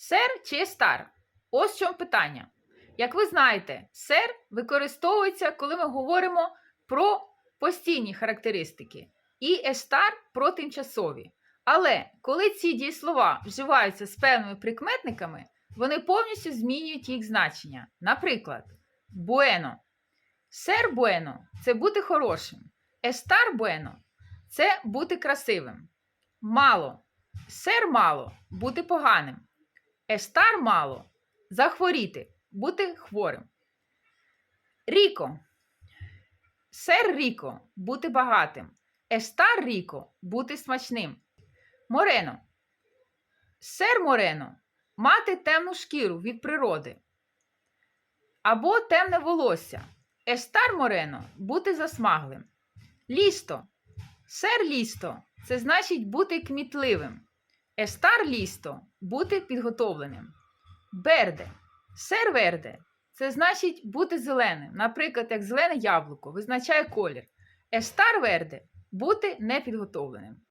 Сер чи естар? Ось в чому питання. Як ви знаєте, сер використовується, коли ми говоримо про постійні характеристики, і естар про тимчасові. Але коли ці дієслова вживаються з певними прикметниками, вони повністю змінюють їх значення. Наприклад, буено. Сер буено це бути хорошим. Естар буено це бути красивим. Мало. Сер мало бути поганим. Естар мало захворіти, бути хворим. Ріко. Сер Ріко бути багатим. Естар Ріко бути смачним. Морено. Сер Морено мати темну шкіру від природи. Або темне волосся. Естар Морено бути засмаглим. Лісто. Сер лісто це значить бути кмітливим. Естар лісто бути підготовленим. Берде. Сер верде це значить бути зеленим. Наприклад, як зелене яблуко визначає колір. Естар верде бути непідготовленим.